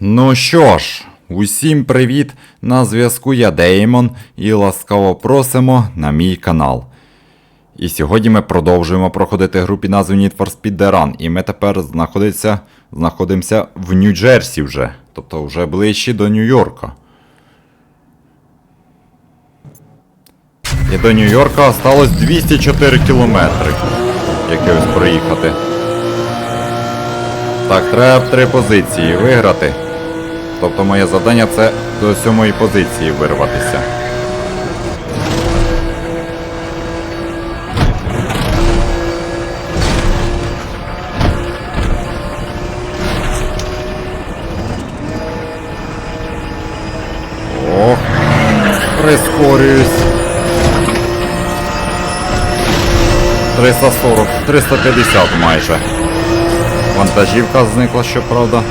Ну що ж, усім привіт! На зв'язку я Деймон і ласкаво просимо на мій канал. І сьогодні ми продовжуємо проходити гру під назвою Need for Speed The Run. І ми тепер знаходиться, знаходимося в Нью-Джерсі вже. Тобто вже ближче до Нью-Йорка. І до Нью-Йорка осталось 204 кілометри. Якихось проїхати. Так, треба три позиції виграти. Тобто моє завдання це до сьомої позиції вирватися. Ох, прискорююсь. 340, 350 майже. Вантажівка зникла, щоправда.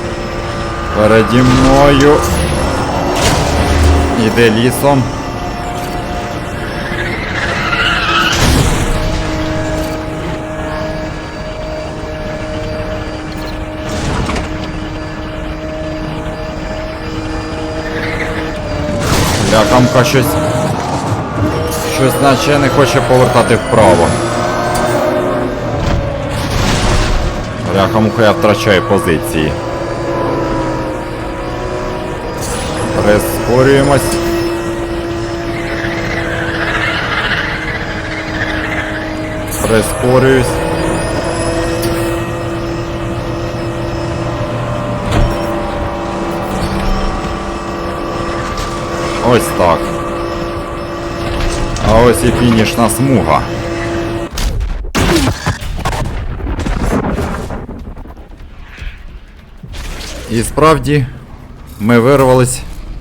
Переді мною. Іде лісом. Лякамка щось. Щось наче не хоче повертати вправо. Бляха-муха я втрачаю позиції. Прискорюємось. Прискорююсь. Ось так. А ось і фінішна смуга. І справді ми вирвались